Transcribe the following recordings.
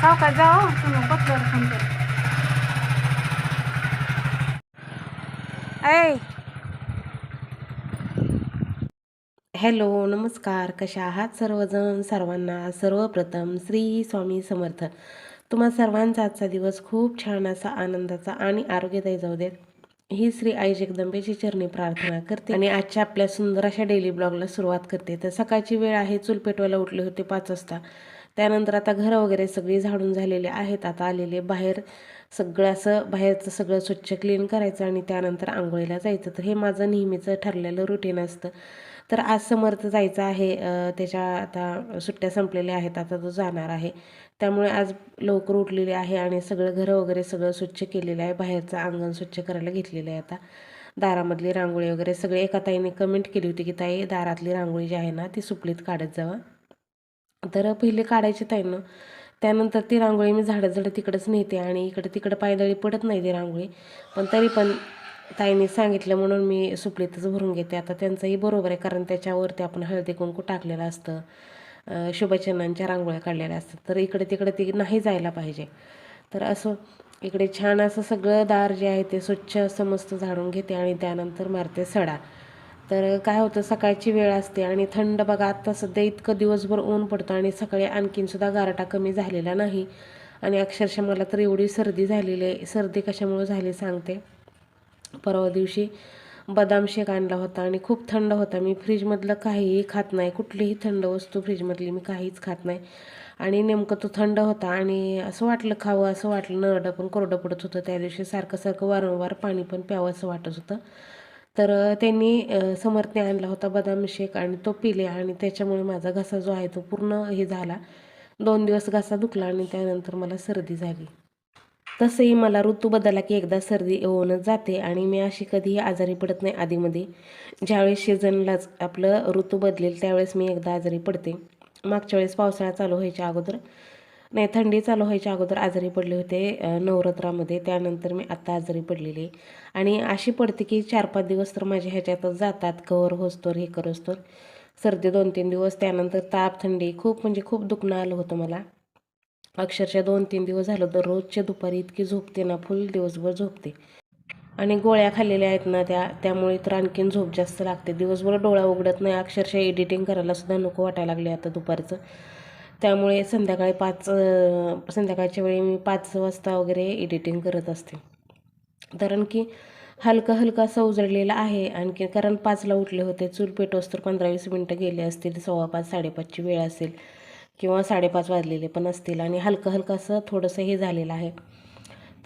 सावकाश जाओ तुम्ही बसल्यावर फोन कर ऐ हॅलो नमस्कार. कशा आहात सर्वजण? सर्वांना सर्वप्रथम श्री स्वामी समर्थ. तुम्हा सर्वांचा आजचा दिवस खूप छान असा आनंदाचा आणि आरोग्यदायी जाऊ देत. ही श्री आई जगदंबेची चरणी प्रार्थना करते आणि आजच्या आपल्या सुंदर अशा डेली ब्लॉगला सुरुवात करते. तर सकाळची वेळ आहे. चूल पेटवायला उठले होते पाच वाजता. त्यानंतर आता घरं वगैरे सगळी झाडून झालेले आहेत. आता आलेले बाहेर. सगळं असं बाहेरचं सगळं स्वच्छ क्लीन करायचं आणि त्यानंतर आंघोळीला जायचं. तर हे माझं नेहमीचं ठरलेलं रुटीन असतं. तर आज समर्थ जायचं आहे. त्याच्या आता सुट्ट्या संपलेल्या आहेत. आता तो जाणार आहे. त्यामुळे आज लवकर उठलेले आहे आणि सगळं घरं वगैरे सगळं स्वच्छ केलेलं आहे. बाहेरचं अंगण स्वच्छ करायला घेतलेलं आहे आता. दारामधली रांगोळी वगैरे सगळे एका ताईने कमेंट केली होती की ताई दारातली रांगोळी जी आहे ना ती सुपलीत काढत जावा. तर पहिले काढायची ताईनं. त्यानंतर ती रांगोळी मी झाडं झाडं तिकडंच नेते आणि इकडं तिकडं पायदळी पडत नाही ती रांगोळी. पण तरी पण ताईने सांगितलं म्हणून मी सुपलीतच भरून घेते. आता त्यांचंही बरोबर आहे कारण त्याच्यावरती आपण हळदी कुंकू टाकलेलं असतं. अं, शुभचिन्हांच्या रांगोळ्या काढलेल्या असतात. तर इकडे तिकडे ती नाही जायला पाहिजे. तर असं इकडे छान असं सगळं दार जे आहे ते स्वच्छ असं मस्त झाडून घेते आणि त्यानंतर मारते सडा. तर काय होतं सकाळची वेळ असते आणि थंड बघा आत्ता सध्या इतकं दिवसभर ऊन पडतं आणि सकाळी आणखीनसुद्धा गारटा कमी झालेला नाही. आणि अक्षरशः मला तर एवढी सर्दी झालेली आहे. सर्दी कशामुळे झाली सांगते. परवा दिवशी बदाम शेक आणला होता आणि खूप थंड होता. मी फ्रीजमधलं काहीही खात नाही. कुठलीही थंड वस्तू फ्रीजमधली मी काहीच खात नाही. आणि नेमकं तो थंड होता आणि असं वाटलं खावं असं वाटलं नरडं पण कोरडं पडत होतं. त्या दिवशी सारखं सारखं वारंवार पाणी पण प्यावं असं वाटत होतं. तर त्यांनी समर्थने आणला होता बदाम शेक आणि तो पिले आणि त्याच्यामुळे माझा घसा जो आहे तो पूर्ण हे झाला. दोन दिवस घसा दुखला आणि त्यानंतर मला सर्दी झाली. तसंही मला ऋतू बदलला की एकदा सर्दी येऊनच जाते आणि मी अशी कधीही आजारी पडत नाही आधीमध्ये. ज्यावेळेस सीझनलाच आपलं ऋतू बदलेल त्यावेळेस मी एकदा आजारी पडते. मागच्या वेळेस पावसाळा चालू व्हायच्या अगोदर नाही थंडी चालू व्हायच्या अगोदर आजारी पडले होते नवरात्रामध्ये. त्यानंतर मी आत्ता आजारी पडलेली आहे. आणि अशी पडते की चार पाच दिवस तर माझ्या ह्याच्यातच जातात. कवर होस्तोर हे करोस्तोर सर्दी दोन तीन दिवस त्यानंतर ताप थंडी खूप म्हणजे खूप दुखणं आलं होतं मला. अक्षरशः दोन तीन दिवस झालं तर रोजच्या दुपारी इतकी झोपते ना फुल दिवसभर झोपते. आणि गोळ्या खाल्लेल्या आहेत ना त्या त्यामुळे तर आणखीन झोप जास्त लागते. दिवसभर डोळा उघडत नाही अक्षरशः एडिटिंग करायला सुद्धा नको वाटायला लागले आता दुपारचं. त्यामुळे संध्याकाळी पाच संध्याकाळच्या वेळी मी पाच वाजता वगैरे एडिटिंग करत असते. कारण की हलकं हलकं असं उजळलेलं आहे. आणखी कारण पाचला उठले होते. चूल पेटोस तर पंधरा वीस मिनटं गेले असतील. सव्वा पाच साडेपाचची वेळ असेल किंवा साडेपाच वाजलेले पण असतील. आणि हलकं हलकं असं थोडंसं हे झालेलं आहे.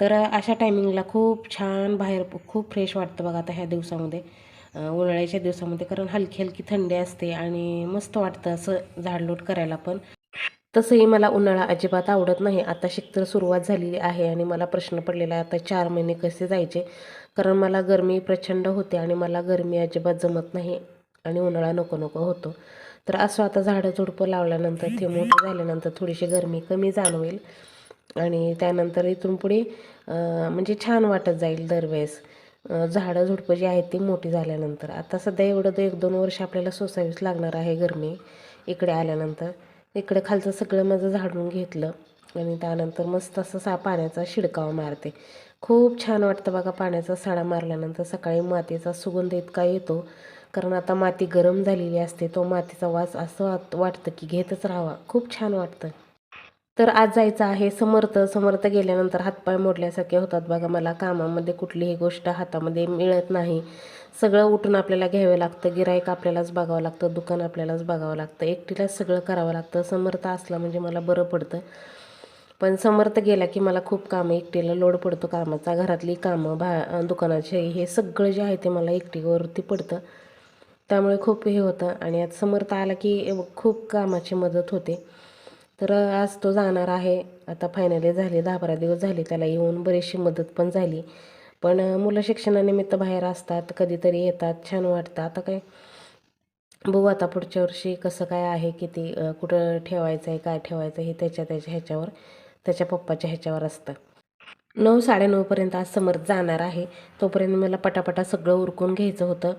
तर अशा टायमिंगला खूप छान बाहेर खूप फ्रेश वाटतं बघा आता ह्या दिवसामध्ये. उन्हाळ्याच्या दिवसामध्ये कारण हलकी हलकी थंडी असते आणि मस्त वाटतं असं झाडलोट करायला पण. तसंही मला उन्हाळा अजिबात आवडत नाही. आता शिकतर सुरुवात झालेली आहे आणि मला प्रश्न पडलेला आहे आता चार महिने कसे जायचे? कारण मला गरमी प्रचंड होते आणि मला गरमी अजिबात जमत नाही आणि उन्हाळा नको नको होतो. तर असं आता झाडं झुडपं लावल्यानंतर ते मोठं झाल्यानंतर थोडीशी गरमी कमी जाणवेल आणि त्यानंतर इथून पुढे म्हणजे छान वाटत जाईल दरवेळेस. झाडं झुडपं जी आहेत ती मोठी झाल्यानंतर. आता सध्या एवढं तर एक दोन वर्ष आपल्याला सोसावीच लागणार आहे गरमी इकडे आल्यानंतर. इकडे खालचं सगळं माझं झाडून घेतलं. आणि त्यानंतर मस्त असं सा पाण्याचा शिडकाव मारते. खूप छान वाटतं बघा पाण्याचा सडा मारल्यानंतर सकाळी मातीचा सुगंध इतका येतो. कारण आता माती गरम झालेली असते तो मातीचा वास असं वाटतं की घेतच राहावा. खूप छान वाटतं. तर आज जायचं आहे समर्थ. समर्थ गेल्यानंतर हातपाय मोडल्यासारखे होतात बघा. मला कामामध्ये कुठलीही गोष्ट हातामध्ये मिळत नाही. सगळं उठून आपल्याला घ्यावं लागतं गिरायक आपल्यालाच बघावं लागतं दुकान आपल्यालाच बघावं लागतं एकटीलाच सगळं करावं लागतं. समर्थ असला म्हणजे मला बरं पडतं. पण समर्थ गेला की मला खूप कामं एकटीला लोड पडतो कामाचा. घरातली कामं भा दुकानाचे हे सगळं जे आहे ते मला एकटीवरती पडतं. त्यामुळे खूप हे होतं आणि आज समर्थ आला की खूप कामाची मदत होते. तर आज तो जाणार आहे. आता फायनली झाली दहा बारा दिवस झाले त्याला येऊन बरीचशी मदत पण झाली. पण मुलं शिक्षणानिमित्त बाहेर असतात कधीतरी येतात छान वाटतं. आता काय बघू आता पुढच्या वर्षी कसं काय आहे किती कुठं ठेवायचं आहे काय ठेवायचं हे त्याच्या त्याच्या ह्याच्यावर त्याच्या पप्पाच्या ह्याच्यावर असतं. नऊ साडेनऊपर्यंत आज समर्थ जाणार आहे. तोपर्यंत मला पटापटा सगळं उरकून घ्यायचं होतं.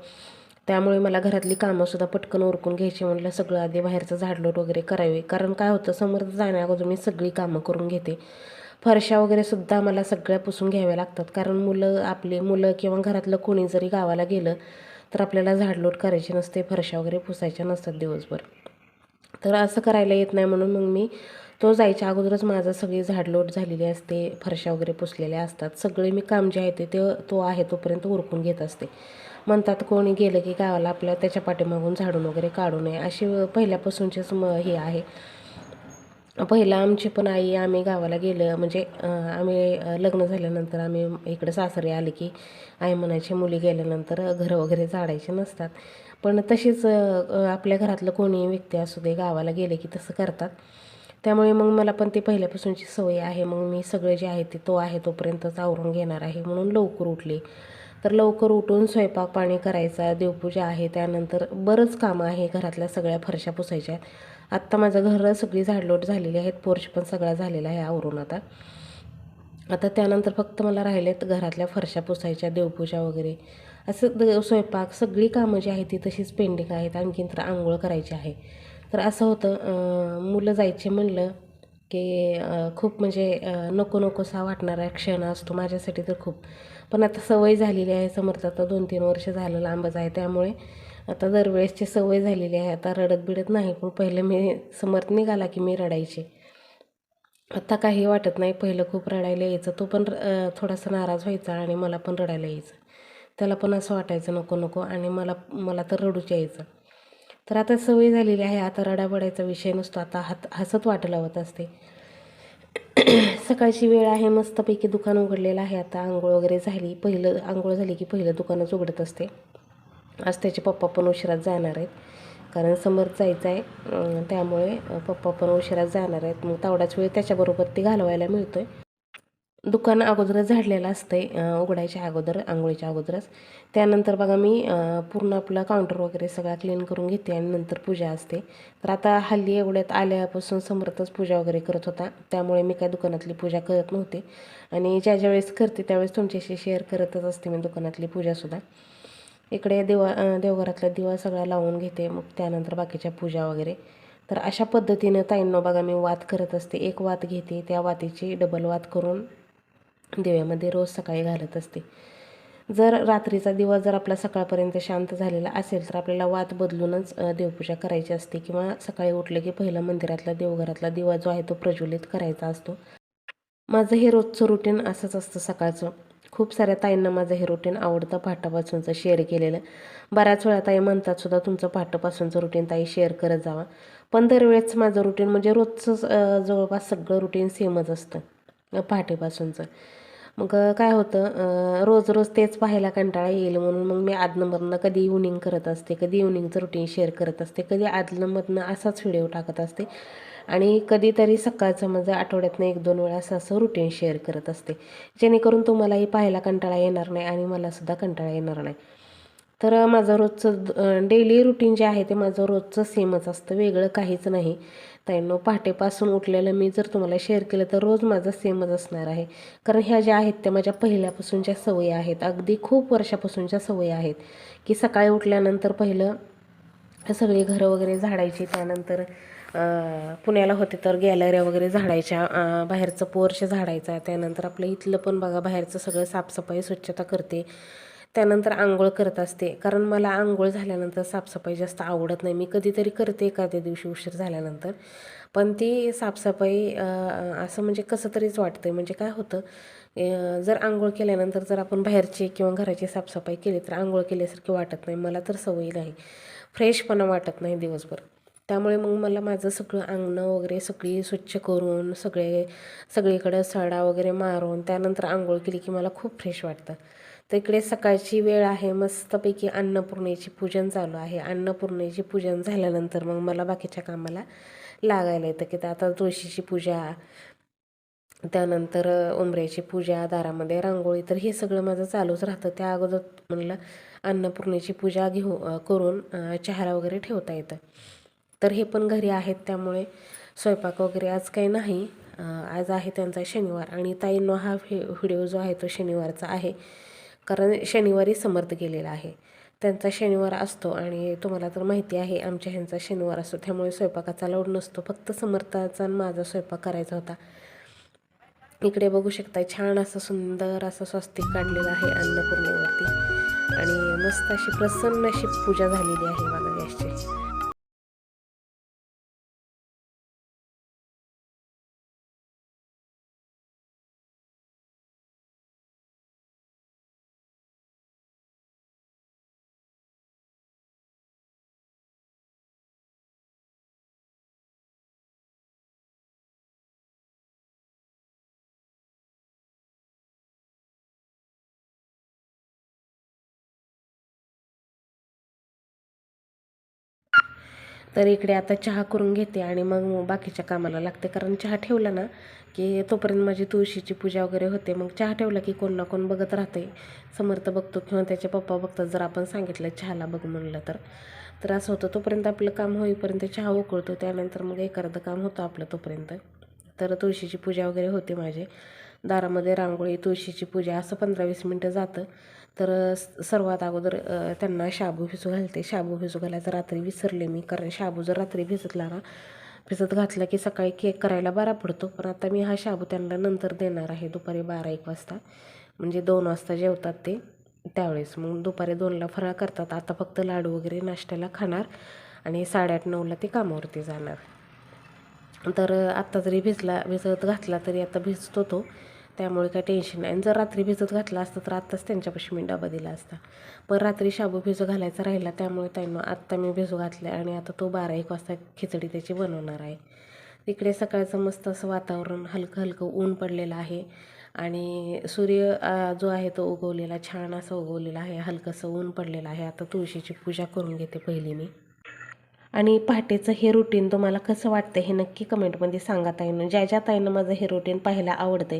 त्यामुळे मला घरातली कामंसुद्धा पटकन उरकून घ्यायची म्हटलं सगळं आधी बाहेरचं झाडलोट वगैरे करावे. कारण काय होतं समर्थ जाण्याअगोदर मी सगळी कामं करून घेते. फरशा वगैरे सुद्धा मला सगळ्या पुसून घ्याव्या लागतात. कारण मुलं आपली मुलं किंवा घरातलं कोणी जरी गावाला गेलं तर आपल्याला झाडलोट करायची नसते फरशा वगैरे पुसायच्या नसतात दिवसभर. तर असं करायला येत नाही म्हणून मग मी तो जायच्या अगोदरच माझं सगळी झाडलोट झालेली असते फरशा वगैरे पुसलेल्या असतात. सगळे मी काम जे आहे ते ते तो आहे तोपर्यंत उरकून घेत असते. म्हणतात कोणी गेलं की गावाला आपल्या त्याच्या पाठीमागून झाडून वगैरे काढू नये. अशी पहिल्यापासूनचेच म हे आहे. पहिलं आमची पण आई आम्ही गावाला गेलं. म्हणजे आम्ही लग्न झाल्यानंतर आम्ही इकडं सासरे आले की आई म्हणायची मुली गेल्यानंतर घरं वगैरे झाडायचे नसतात. पण तशीच आपल्या घरातलं कोणीही व्यक्ती असू दे गावाला गेले की तसं करतात. त्यामुळे मग मला पण ते पहिल्यापासूनची सवय आहे. मग मी सगळे जे आहे ते तो आहे तोपर्यंतच आवरून घेणार आहे म्हणून लवकर उठले. तर लवकर उठून स्वयंपाक पाणी करायचा देवपूजा आहे त्यानंतर बरंच कामं आहे घरातल्या सगळ्या फरशा पुसायच्या. आहेत आत्ता माझं घर सगळी झाडलोट झालेली आहेत पोर्च पण सगळा झालेला आहे आवरून आता. आता त्यानंतर फक्त मला राहिलेत घरातल्या फरशा पुसायच्या देवपूजा वगैरे. असं द स्वयंपाक सगळी कामं जी आहेत ती तशीच पेंडिंग आहेत आणखीन तर आंघोळ करायची आहे. तर असं होतं मुलं जायचे म्हणलं की खूप म्हणजे नको नकोसा वाटणारा क्षण असतो माझ्यासाठी तर खूप. पण आता सवय झालेली आहे समर्थ आता दोन तीन वर्ष झालं लांबच आहे त्यामुळे आता दरवेळेसची सवय झालेली आहे. आता रडत बिडत नाही पण पहिलं मी समर्थ निघाला की मी रडायचे. आता काही वाटत नाही पहिलं खूप रडायला यायचं. तो पण थोडासा नाराज व्हायचा आणि मला पण रडायला यायचं. त्याला पण असं वाटायचं नको नको. आणि मला मला तर रडूच यायचं. तर आता सवय झालेली आहे. आता रडाबडायचा विषय नसतो. आता हात हसत वाट लावत असते. सकाळची वेळ आहे. मस्तपैकी दुकान उघडलेलं आहे. आता आंघोळ वगैरे झाली. पहिलं आंघोळ झाली की पहिलं दुकानच उघडत असते. आज त्याचे पप्पा पण उशिरात जाणार आहेत. कारण समोर जायचं आहे. त्यामुळे पप्पा पण उशिरात जाणार आहेत. मग तेवढाच वेळ त्याच्याबरोबर ते घालवायला मिळतो आहे दुकान अगोदरच झाडलेलं असतंय आहे उघडायच्या अगोदर आंघोळीच्या अगोदरच. त्यानंतर बघा मी पूर्ण आपला काउंटर वगैरे सगळा क्लीन करून घेते आणि नंतर पूजा असते. तर आता हल्ली एवढ्यात आल्यापासून समर्थच पूजा वगैरे करत होता. त्यामुळे मी काय दुकानातली पूजा करत नव्हते. आणि ज्या ज्या वेळेस करते त्यावेळेस तुमच्याशी शेअर करतच असते मी दुकानातली पूजासुद्धा इकडे देवा देवघरातला दिवा सगळा लावून घेते मग त्यानंतर बाकीच्या पूजा वगैरे. तर अशा पद्धतीनं ताईंनो बघा मी वात करत असते. एक वात घेते त्या वातीची डबल वात करून दिव्यामध्ये रोज सकाळी घालत असते. जर रात्रीचा दिवा जर आपला सकाळपर्यंत शांत झालेला असेल तर आपल्याला वात बदलूनच देवपूजा करायची असते किंवा सकाळी उठलं की पहिला मंदिरातला देवघरातला दिवा जो आहे तो प्रज्वलित करायचा असतो. माझं हे रोजचं रुटीन असंच असतं सकाळचं. खूप साऱ्या ताईंना माझं हे रुटीन आवडतं पहाटापासूनचं शेअर केलेलं. बऱ्याच वेळा ताई म्हणतात सुद्धा तुमचं पहाटापासूनचं रुटीन ताई शेअर करत जावा. पण दरवेळेस माझं रुटीन म्हणजे रोजचं जवळपास सगळं रुटीन सेमच असतं पहाटेपासूनचं मग काय होतं रोज रोज तेच पाहायला कंटाळा येईल म्हणून मग मी आदनमधनं कधी इव्हनिंग करत असते कधी इव्हनिंगचं रुटीन शेअर करत असते कधी आदनमधनं असाच व्हिडिओ टाकत असते. आणि कधीतरी सकाळचं म्हणजे आठवड्यातनं एक दोन वेळा असं असं रुटीन शेअर करत असते. जेणेकरून तुम्हालाही पाहायला कंटाळा येणार नाही आणि मलासुद्धा कंटाळा येणार नाही. तर माझं रोजचं डेली रुटीन जे आहे ते माझं रोजचं सेमच असतं. वेगळं काहीच नाही. ताईंनो पहाटेपासून उठलेलं मी जर तुम्हाला शेअर केलं तर रोज माझं सेमच असणार आहे. कारण ह्या ज्या आहेत त्या माझ्या पहिल्यापासूनच्या सवयी आहेत. अगदी खूप वर्षापासूनच्या सवयी आहेत. की सकाळी उठल्यानंतर पहिलं सगळी घरं वगैरे झाडायची त्यानंतर पुण्याला होते तर गॅलऱ्या वगैरे झाडायच्या बाहेरचं पोर्च झाडायचा त्यानंतर आपलं इथलं पण बघा बाहेरचं सगळं साफसफाई स्वच्छता करते. त्यानंतर आंघोळ करत असते. कारण मला आंघोळ झाल्यानंतर साफसफाई जास्त आवडत नाही. मी कधीतरी करते एखाद्या दिवशी उशीर झाल्यानंतर. पण ती साफसफाई असं म्हणजे कसं तरीच वाटतं म्हणजे काय होतं जर आंघोळ केल्यानंतर जर आपण बाहेरची किंवा घराची साफसफाई केली तर आंघोळ केल्यासारखी वाटत नाही. मला तर सवय नाही. फ्रेशपणा वाटत नाही दिवसभर. त्यामुळे मग मला माझं सगळं अंगणं वगैरे सगळी स्वच्छ करून सगळे सगळीकडं सडा वगैरे मारून त्यानंतर आंघोळ केली की मला खूप फ्रेश वाटतं. तर इकडे सकाळची वेळ आहे मस्तपैकी अन्नपूर्णेची पूजन चालू आहे. अन्नपूर्णेची पूजन झाल्यानंतर मग मला बाकीच्या कामाला लागायला येतं की आता तुळशीची पूजा त्यानंतर उंबऱ्याची पूजा दारामध्ये रांगोळी तर हे सगळं माझं चालूच राहतं. त्या अगोदर म्हणलं अन्नपूर्णेची पूजा घेऊ करून अ, चहाला वगैरे ठेवता येतं. तर हे पण घरी आहेत त्यामुळे स्वयंपाक वगैरे आज काही नाही. आज आहे त्यांचा शनिवार आणि ताईंनो हा व्हि व्हिडिओ जो आहे तो शनिवारचा आहे. कारण शनिवारी समर्थ गेलेला आहे. त्यांचा शनिवार असतो आणि तुम्हाला तर माहिती आहे आमच्या ह्यांचा शनिवार असतो. त्यामुळे स्वयंपाकाचा लोड नसतो. फक्त समर्थाचा आणि माझा स्वयंपाक करायचा होता. इकडे बघू शकता छान असं सुंदर असं स्वस्तिक काढलेलं आहे अन्नपूर्णेवरती. आणि मस्त अशी प्रसन्न अशी पूजा झालेली आहे मला गॅसची. तर इकडे आता चहा करून घेते आणि मग बाकीच्या कामाला लागते. कारण चहा ठेवला ना की तोपर्यंत माझी तुळशीची पूजा वगैरे होते. मग चहा ठेवला की कोण ना कोण बघत राहते. समर्थ बघतो किंवा त्याचे पप्पा बघतात. जर आपण सांगितलं चहाला बघ म्हणलं तर. तर असं होतं. तोपर्यंत आपलं काम होईपर्यंत चहा उकळतो. त्यानंतर मग एक अर्धं काम होतं आपलं तोपर्यंत. तर तुळशीची पूजा वगैरे होते माझे. दारामध्ये रांगोळी तुळशीची पूजा असं पंधरा वीस मिनटं जातं. तर सर्वात अगोदर त्यांना शाबू भिजू घालते. शाबू भिजू घालायचं रात्री विसरले मी कारण शाबू जर रात्री भिजतला ना भिजत घातला की सकाळी केक करायला बरा पडतो. पण आता मी हा शाबू त्यांना नंतर देणार आहे दुपारी बारा एक वाजता. म्हणजे दोन वाजता जेवतात ते त्यावेळेस. मग दुपारी दोनला फराळ करतात. आता फक्त लाडू वगैरे नाश्त्याला खाणार आणि साडेआठ नऊला ते कामावरती जाणार. तर आत्ता जरी भिजला भिजत घातला तरी आता भिजतो तो. त्यामुळे काय टेन्शन नाही. आणि जर रात्री भिजत घातला असतं तर आत्ताच त्यांच्यापाशी मी डबा दिला असता. पण रात्री शाबू भिजू घालायचा राहिला त्यामुळे त्यांना आत्ता मी भिजू घातला आणि आता तो बारा एक वाजता खिचडी त्याची बनवणार आहे. तिकडे सकाळचं मस्त असं वातावरण हलकं हलकं ऊन पडलेलं आहे आणि सूर्य जो आहे तो उगवलेला छान असं उगवलेला आहे. हलकंसं ऊन पडलेलं आहे. आता तुळशीची पूजा करून घेते पहिली मी. आणि पहाटेचं हे रुटीन तुम्हाला कसं वाटतं हे नक्की कमेंटमध्ये सांगा ताईनं. ज्या ज्या ताईनं माझं हे रुटीन पाहायला आवडतं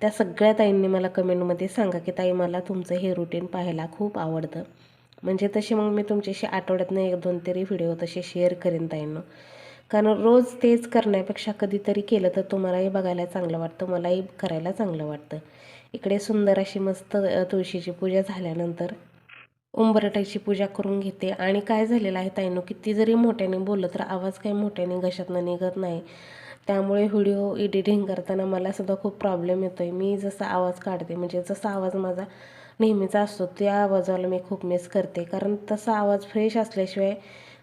त्या सगळ्या ताईंनी मला कमेंटमध्ये सांगा की ताई मला तुमचं हे रुटीन पाहायला खूप आवडतं. म्हणजे तसे मग मी तुमच्याशी आठवड्यातनं एक दोन तरी व्हिडिओ तसे शेअर करेन ताईंनो. कारण रोज तेच करण्यापेक्षा कधीतरी केलं तर तुम्हालाही बघायला चांगलं वाटतं मलाही करायला चांगलं वाटतं. इकडे सुंदर अशी मस्त तुळशीची पूजा झाल्यानंतर उंबरटाची पूजा करून घेते. आणि काय झालेलं आहे ताईनो किती जरी मोठ्याने बोललं तर आवाज काही मोठ्याने घशातनं निघत नाही. त्यामुळे व्हिडिओ एडिटिंग करताना मला सुद्धा खूप प्रॉब्लेम येतो आहे मी जसा आवाज काढते म्हणजे जसा आवाज माझा नेहमीचा असतो त्या आवाजाला मी खूप मिस करते. कारण तसा आवाज फ्रेश असल्याशिवाय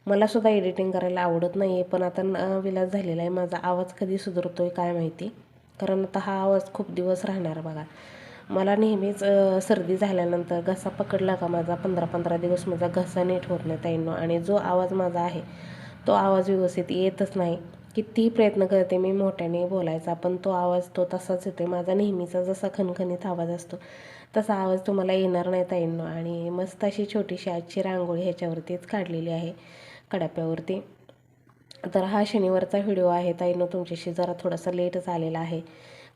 मला सुद्धा एडिटिंग करायला आवडत नाही आहे पण आता न विलास झालेला आहे. माझा आवाज कधी सुधारतो आहे काय माहिती? कारण आता हा आवाज खूप दिवस राहणार बघा. मला नेहमीच सर्दी झाल्यानंतर घसा पकडला का माझा पंधरा पंधरा दिवस माझा घसा नीट होत नाही ताईंनो. आणि जो आवाज माझा आहे तो आवाज व्यवस्थित येतच नाही. कितीही प्रयत्न करते मी मोठ्याने बोलायचा पण तो आवाज तो तसाच येतो माझा नेहमीचा जसा खणखणीत आवाज असतो तसा आवाज तुम्हाला येणार नाही ताईंनो आणि मस्त अशी छोटीशी आजची रांगोळी ह्याच्यावरतीच काढलेली आहे कडाप्यावरती. तर हा शनिवारचा व्हिडिओ आहे ताईंनो तुमच्याशी जरा थोडासा लेट झालेला आहे.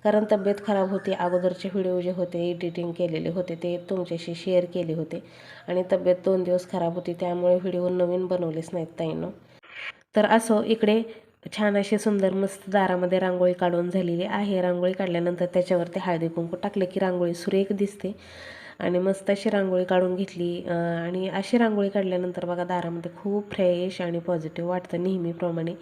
कारण तब्येत खराब होती अगोदरचे व्हिडिओ जे होते एडिटिंग केलेले होते ते तुमच्याशी शेअर केले होते. आणि तब्येत दोन दिवस खराब होती त्यामुळे व्हिडिओ नवीन बनवलेच नाहीत ताईंनो. तर असो इकडे छान अशी सुंदर मस्त दारामध्ये रांगोळी काढून झालेली आहे. रांगोळी काढल्यानंतर त्याच्यावरती हळदी कुंकू टाकले की रांगोळी सुरेख दिसते. आणि मस्त अशी रांगोळी काढून घेतली. आणि अशी रांगोळी काढल्यानंतर बघा दारामध्ये खूप फ्रेश आणि पॉझिटिव्ह वाटतं नेहमीप्रमाणे.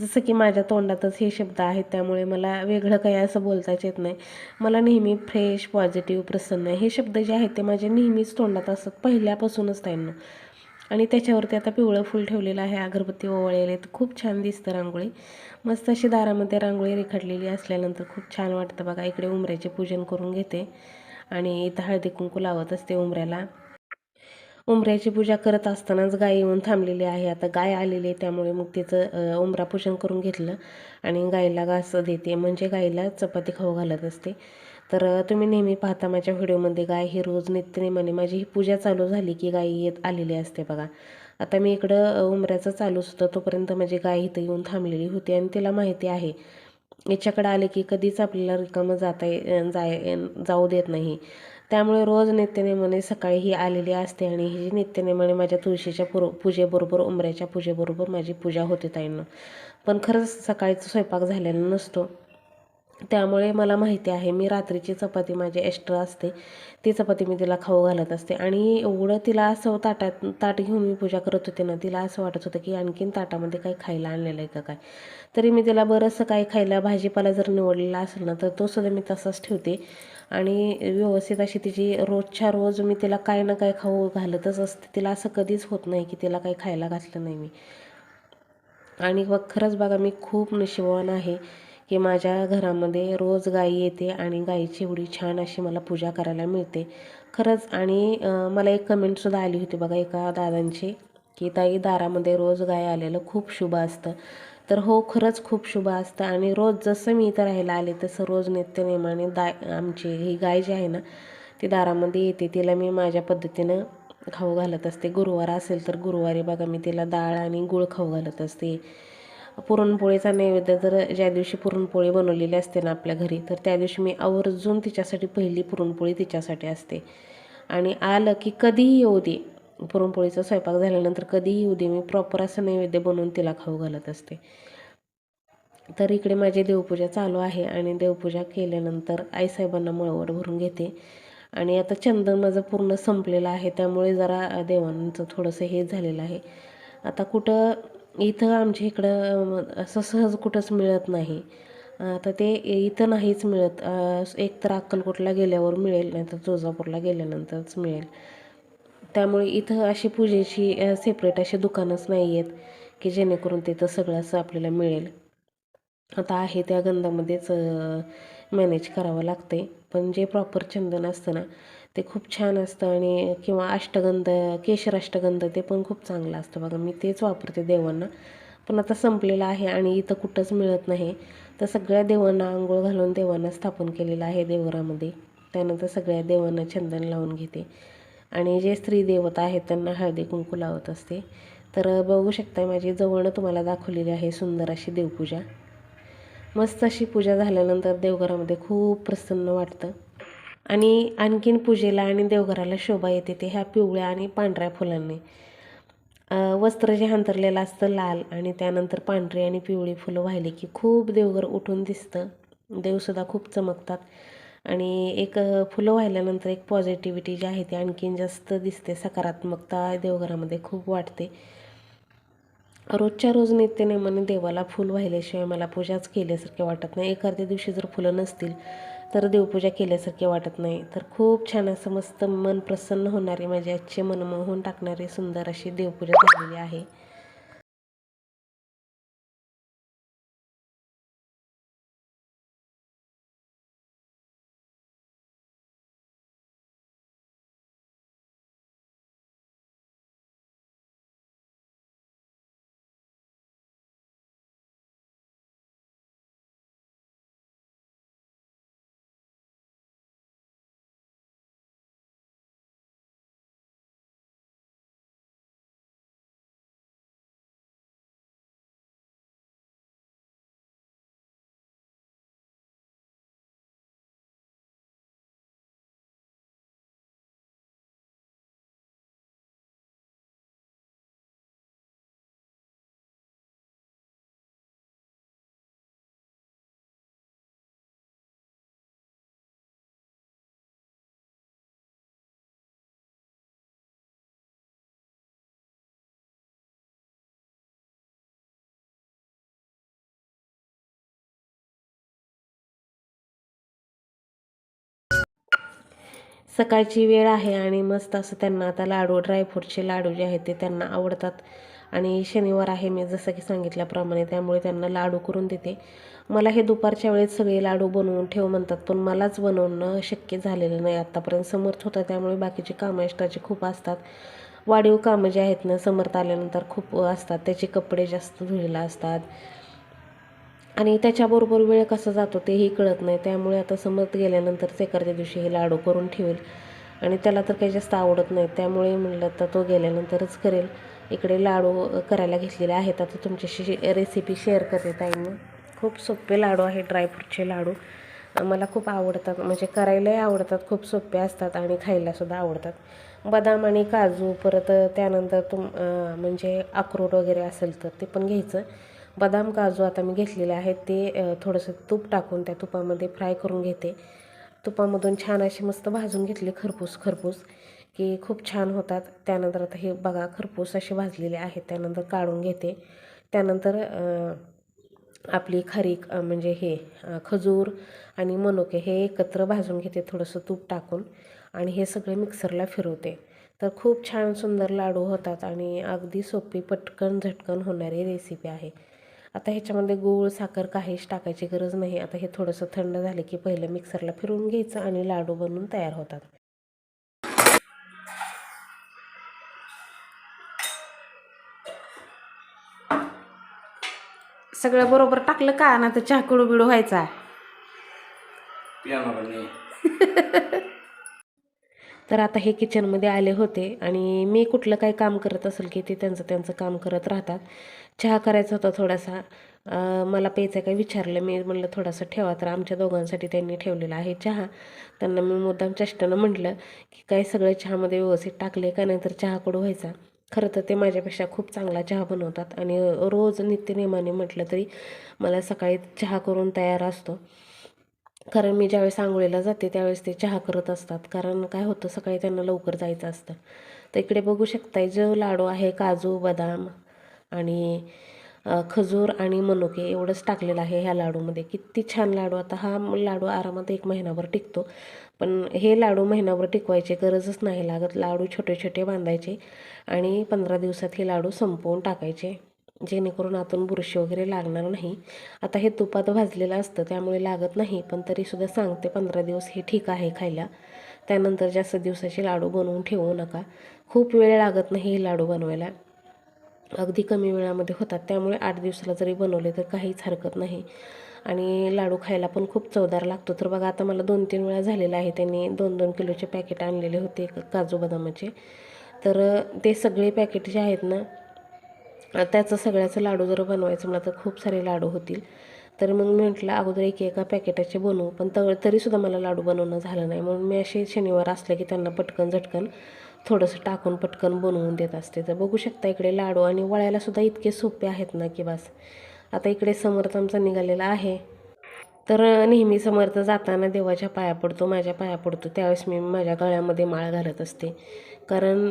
जसं की माझ्या तोंडातच हे शब्द आहेत त्यामुळे मला वेगळं काही असं बोलताच येत नाही. मला नेहमी फ्रेश पॉझिटिव्ह प्रसन्न हे शब्द जे आहेत ते माझ्या नेहमीच तोंडात असतात पहिल्यापासूनच त्यांना. आणि त्याच्यावरती आता पिवळं फूल ठेवलेलं आहे. अगरबत्ती ओवळलेले तर खूप छान दिसतं रांगोळी. मस्त अशी दारामध्ये रांगोळी रेखाटलेली असल्यानंतर खूप छान वाटतं बघा. इकडे उमऱ्याचे पूजन करून घेते. आणि इथं हळदी कुंकू लावत असते उमऱ्याला. उमऱ्याची पूजा करत असतानाच गाय येऊन थांबलेली आहे. आता गाय आलेली आहे त्यामुळे मग तिचं उमरा पूजन करून घेतलं. आणि गाईला घास देते. म्हणजे गाईला चपाती खाऊ घालत असते. तर तुम्ही नेहमी पाहता माझ्या व्हिडिओमध्ये गाय ही रोज नित्यनेमाने माझी ही पूजा चालू झाली की गाय येत आलेली असते बघा. आता मी इकडं उमऱ्याचं चालूच होतं तोपर्यंत माझी गाय इथं येऊन थांबलेली होती आणि तिला माहिती आहे. याच्याकडे आले की कधीच आपल्याला रिकामं जाता ये- जाय जाऊ देत नाही. त्यामुळे रोज नित्यनेमाने सकाळी ही आलेली असते आणि ही नित्यनेमाने माझ्या तुळशीच्या पूर पूजेबरोबर उंबऱ्याच्या पूजेबरोबर माझी पूजा होते ताईंना. पण खरंच सकाळीचा स्वयंपाक झालेला नसतो. त्यामुळे मला माहिती आहे मी रात्रीची चपाती माझी एक्स्ट्रा असते. ती चपाती मी तिला खाऊ घालत असते. आणि एवढं तिला असं ताटात ताट घेऊन मी पूजा करत होते ना तिला असं वाटत होतं की आणखीन ताटामध्ये काही खायला आणलेलं आहे का काय? तरी मी तिला बरंचसं काही खायला भाजीपाला जर निवडलेला असेल ना तर तो सुद्धा मी तसाच ठेवते. आणि व्यवस्थित अशी तिची रोजच्या रोज मी तिला काय ना काय खाऊ घालतच असते. तिला असं कधीच होत नाही की तिला काही खायला घातलं नाही मी. आणि मग खरंच बघा मी खूप नशिबवान आहे. की माझ्या घरामध्ये रोज गाई येते आणि गाईची एवढी छान अशी मला पूजा करायला मिळते. खरंच आणि मला एक कमेंटसुद्धा आली होती बघा एका दादांची की ताई दारामध्ये रोज गाय आलेलं खूप शुभ असतं. तर हो खरंच खूप शुभ असतं आणि रोज जसं मी इथं राहायला आले तसं रोज नित्यनेमाने दा आमची ही गाय जी आहे ना ती दारामध्ये येते. तिला मी माझ्या पद्धतीनं खाऊ घालत असते. गुरुवार असेल तर गुरुवारी बघा मी तिला डाळ आणि गूळ खाऊ घालत असते. पुरणपोळीचा नैवेद्य जर ज्या दिवशी पुरणपोळी बनवलेली असते ना आपल्या घरी तर त्या दिवशी मी आवर्जून तिच्यासाठी पहिली पुरणपोळी तिच्यासाठी असते. आणि आलं की कधीही येऊ दे पुरणपोळीचा स्वयंपाक झाल्यानंतर कधीही येऊ दे मी प्रॉपर असं नैवेद्य बनवून तिला खाऊ घालत असते. तर इकडे माझी देवपूजा चालू आहे आणि देवपूजा केल्यानंतर आईसाहेबांना मळवट भरून घेते. आणि आता चंदन माझं पूर्ण संपलेलं आहे त्यामुळे जरा देवांचं थोडंसं हे झालेलं आहे. आता कुठं इथं आमच्या इकडं असं सहज कुठंच मिळत नाही. आता ते इथं नाहीच मिळत. एक तर अक्कलकोटला गेल्यावर मिळेल नाहीतर तुळजापूरला गेल्यानंतरच मिळेल. त्यामुळे इथं अशी पूजेची सेपरेट अशी दुकानच नाही आहेत की जेणेकरून तिथं सगळं असं आपल्याला मिळेल. आता आहे त्या गंधामध्येच मॅनेज करावं लागते पण जे प्रॉपर चंदन असतं ना ते खूप छान असतं आणि किंवा अष्टगंध केशर अष्टगंध ते पण खूप चांगलं असतं. बघा मी तेच वापरते देवांना. पण आता संपलेलं आहे आणि इथं कुठंच मिळत नाही. तर सगळ्या देवांना आंघोळ घालून देवांना स्थापन केलेलं आहे देवघरामध्ये त्यानंतर सगळ्या देवांना चंदन लावून घेते. आणि जे स्त्री देवता आहेत त्यांना हळदी कुंकू लावत असते. तर बघू शकता माझी जवळनं तुम्हाला दाखवलेली आहे सुंदर अशी देवपूजा. मस्त अशी पूजा झाल्यानंतर देवघरामध्ये खूप प्रसन्न वाटतं. आणि आणखीन पूजेला आणि देवघराला शोभा येते ते ह्या पिवळ्या आणि पांढऱ्या फुलांनी. वस्त्र जे अंतरलेलं असतं लाल आणि त्यानंतर पांढरी आणि पिवळी फुलं वाहिली की खूप देवघर उठून दिसतं. देवसुद्धा खूप चमकतात. आणि एक फुलं वाहिल्यानंतर एक पॉझिटिव्हिटी जी आहे ती आणखीन जास्त दिसते. सकारात्मकता देवघरामध्ये खूप वाटते रोजच्या रोज नित्यनेमाने देवाला फूल वाहिल्याशिवाय मला पूजाच केल्यासारखे वाटत नाही. एखाद्या दिवशी जर फुलं नसतील तर देवपूजा केल्यासारखे वाटत नाही. तर खूप छान असं मस्त मन प्रसन्न होणारी माझी आजचे मनमोहून टाकणारी सुंदर अशी देवपूजा झालेली आहे. सकाळची वेळ आहे आणि मस्त असं त्यांना आता लाडू ड्रायफ्रूटचे लाडू जे आहेत ते त्यांना आवडतात. आणि शनिवार आहे मी जसं की सांगितल्याप्रमाणे त्यामुळे त्यांना लाडू करून देते. मला हे दुपारच्या वेळेत सगळे लाडू बनवून ठेव म्हणतात पण मलाच बनवणं शक्य झालेलं नाही. आत्तापर्यंत समर्थ होता त्यामुळे बाकीची कामं एक्स्ट्राची खूप असतात. वाढीव कामं जे आहेत ना समर्थ आल्यानंतर खूप असतात. त्याचे कपडे जास्त धुलेला असतात. आणि त्याच्याबरोबर वेळ कसा जातो तेही कळत नाही. त्यामुळे आता समज गेल्यानंतरच एखाद्या दिवशी हे लाडू करून ठेवेल. आणि त्याला तर काही जास्त आवडत नाही. त्यामुळे म्हणलं तर तो गेल्यानंतरच करेल. इकडे लाडू करायला घेतलेले आहेत. आता तुमच्याशी रेसिपी शेअर करते ताईंनी. खूप सोपे लाडू आहे ड्रायफ्रूटचे लाडू. मला खूप आवडतात. म्हणजे करायलाही आवडतात खूप सोपे असतात आणि खायलासुद्धा आवडतात. बदाम आणि काजू परत त्यानंतर तुम म्हणजे अक्रोड वगैरे असेल तर ते पण घ्यायचं. बदाम काजू आता मी घेतलेले आहेत ते थोडंसं तूप टाकून त्या तुपामध्ये फ्राय करून घेते. तुपामधून छान असे मस्त भाजून घेतले खरपूस खरपूस की खूप छान होतात. त्यानंतर आता हे बघा खरपूस असे भाजलेले आहेत त्यानंतर काढून घेते. त्यानंतर आपली खारीक म्हणजे हे खजूर आणि मनुके हे एकत्र भाजून घेते थोडंसं तूप टाकून. आणि हे सगळे मिक्सरला फिरवते. तर खूप छान सुंदर लाडू होतात आणि अगदी सोपी पटकन झटकन होणारी रेसिपी आहे. आता ह्याच्यामध्ये गूळ साखर काहीच टाकायची गरज नाही. आता हे थोडंसं थंड झाले की पहिलं मिक्सरला फिरवून घ्यायचं आणि लाडू बनवून तयार होतात. सगळं बरोबर टाकलं का? ना तर चहा कडू बिडू व्हायचा. तर आता हे किचनमध्ये आले होते आणि मी कुठलं काही काम करत असेल की ते त्यांचं त्यांचं काम करत राहतात. चहा करायचा होता थोडासा. मला प्यायचं काय विचारलं मी म्हणलं थोडासा ठेवा तर आमच्या दोघांसाठी त्यांनी ठेवलेला आहे चहा. त्यांना मी मुद्दाम चेष्टानं म्हटलं की काय सगळं चहामध्ये व्यवस्थित टाकले का नाही तर चहा कडू व्हायचा? खरं तर ते माझ्यापेक्षा खूप चांगला चहा बनवतात आणि रोज नित्यनेमाने म्हटलं तरी मला सकाळी चहा करून तयार असतो. कारण मी ज्यावेळेस आंघोळीला जाते त्यावेळेस ते चहा करत असतात. कारण काय होतं सकाळी त्यांना लवकर जायचं असतं. तर इकडे बघू शकताय जो लाडू आहे काजू बदाम आणि खजूर आणि मनुके एवढंच टाकलेलं आहे ह्या लाडूमध्ये. किती छान लाडू. आता हा लाडू आरामात एक महिनाभर टिकतो. पण हे लाडू महिनाभर टिकवायचे गरजच नाही लागत. लाडू छोटे छोटे बांधायचे आणि पंधरा दिवसात हे लाडू संपवून टाकायचे. जेणेकरून आतून बुरशी वगैरे लागणार नाही. आता हे तुपात भाजलेलं असतं त्यामुळे लागत नाही. पण तरीसुद्धा सांगते पंधरा दिवस हे ठीक आहे खायला. त्यानंतर जास्त दिवसाचे लाडू बनवून ठेवू नका. खूप वेळ लागत नाही हे लाडू बनवायला. अगदी कमी वेळामध्ये होतात. त्यामुळे आठ दिवसाला जरी बनवले तर काहीच हरकत नाही. आणि लाडू खायला पण खूप चवदार लागतो. तर बघा आता मला दोन तीन वेळा झालेला आहे. त्यांनी दोन दोन किलोचे पॅकेट आणलेले होते काजू बदामाचे. तर ते सगळे पॅकेट जे आहेत ना त्याचं सगळ्याचं लाडू जर बनवायचं म्हणलं तर खूप सारे लाडू होतील. तर मग मी म्हटलं अगोदर एक एका पॅकेटाचे बनवू. पण तर तरीसुद्धा मला लाडू बनवणं झालं नाही. म्हणून मी असे शनिवार असले की त्यांना पटकन झटकन थोडंसं टाकून पटकन बनवून देत असते. तर बघू शकता इकडे लाडू आणि वळायलासुद्धा इतके सोपे आहेत ना की बस. आता इकडे समर्थ आमचा निघालेला आहे. तर नेहमी समर्थ जाताना देवाच्या पाया पडतो माझ्या पाया पडतो. त्यावेळेस मी माझ्या गळ्यामध्ये माळ घालत असते. कारण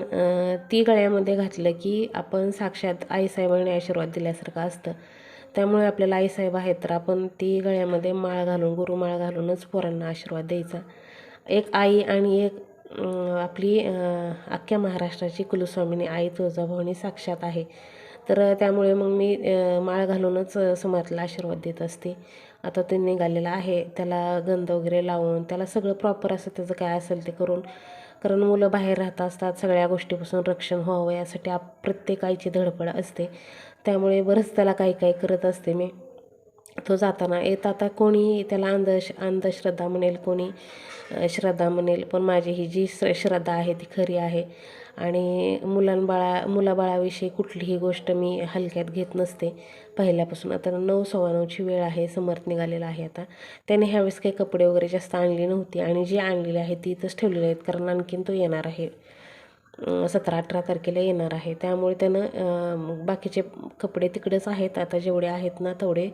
ती गळ्यामध्ये घातलं की आपण साक्षात आईसाहेबांनी आशीर्वाद दिल्यासारखं असतं. त्यामुळे आपल्याला आईसाहेब आहेत तर आपण ती गळ्यामध्ये माळ घालून गुरुमाळ घालूनच पोरांना आशीर्वाद द्यायचा. एक आई आणि एक आपली अख्ख्या महाराष्ट्राची कुलस्वामिनी आई तुळजाभवानी साक्षात आहे. तर त्यामुळे मग मी माळ घालूनच समर्थला आशीर्वाद देत असते. आता ते निघालेलं आहे. त्याला गंध वगैरे लावून त्याला सगळं प्रॉपर असं त्याचं काय असेल ते करून कारण मुलं बाहेर राहत असतात. सगळ्या गोष्टीपासून रक्षण व्हावं यासाठी आप प्रत्येक आईची धडपड असते. त्यामुळे बरंच त्याला काही काही करत असते मी. तो जाताना येत आता कोणी त्याला अंधश अंधश्रद्धा म्हणेल कोणी श्रद्धा म्हणेल पण माझी ही जी श्रद्धा आहे ती खरी आहे. आणि मुलांबाळा मुलाबाळाविषयी कुठलीही गोष्ट मी हलक्यात घेत नसते. पहिल्यापासून आता नऊ सव्वा नऊची वेळ आहे समर्थ निघालेला आहे आता. त्याने ह्यावेळेस काही कपडे वगैरे जास्त आणली नव्हती आणि जी आणलेली आहे ती इथंच ठेवलेली आहेत कारण आणखीन तो येणार आहे. सतरा अठरा तारखेला येणार आहे. त्यामुळे त्यानं बाकीचे कपडे तिकडेच आहेत. आता जेवढे आहेत ना तेवढे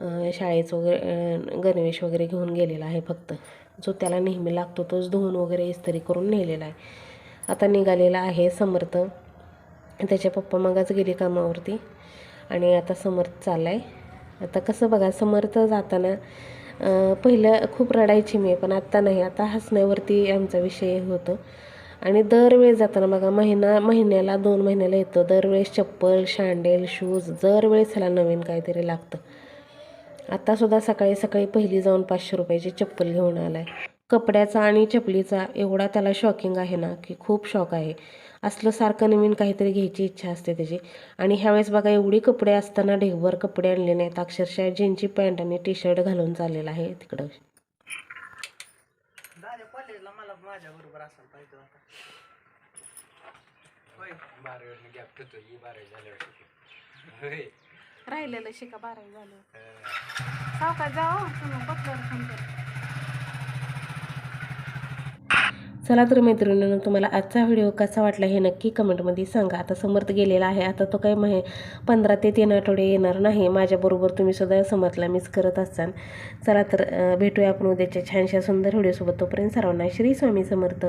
शाळेचं वगैरे गणवेश वगैरे घेऊन गेलेला आहे फक्त. जो त्याला नेहमी लागतो तोच धुवून वगैरे इस्त्री करून नेलेला आहे. आता निघालेला आहे समर्थ. त्याच्या पप्पा मागाच गेले कामावरती. आणि आता समर्थ चालला आहे आता कसं बघा समर्थ जाताना पहिलं खूप रडायची मी पण आत्ता नाही. आता हसण्यावरती आमचा विषय होतो. आणि दरवेळेस जाताना बघा महिना महिन्याला दोन महिन्याला येतो. दरवेळेस चप्पल शँडेल शूज दरवेळेस ह्याला नवीन काहीतरी लागतं. आत्तासुद्धा सकाळी सकाळी पहिली जाऊन पाचशे रुपयाची चप्पल घेऊन आला आहे कपड्याचा आणि चपलीचा एवढा त्याला शॉकिंग आहे ना की खूप शॉक आहे. असलं सारखं नवीन काहीतरी घ्यायची इच्छा असते त्याची. आणि ह्यावेळेस बघा एवढी कपडे असताना ढेगभर कपडे आणले नाहीत. अक्षरशः जीनची पॅन्ट आणि टी शर्ट घालून चाललेला आहे तिकडं. राहिलेलं शिका बारावी झालं. सावका जाओ हो, तुम्ही बसल्यावर फोन चला तर मैत्रिणींनो तुम्हाला आजचा व्हिडिओ कसा वाटला हे नक्की कमेंटमध्ये सांगा. आता समर्थ गेलेला आहे. आता तो काय माहे पंधरा ते तीन आठवडे येणार नाही. माझ्याबरोबर तुम्ही सुद्धा समर्थला मिस करत असाल. चला तर भेटूया आपण उद्याच्या छानशा सुंदर व्हिडिओसोबत. तोपर्यंत सर्वांना श्री स्वामी समर्थ.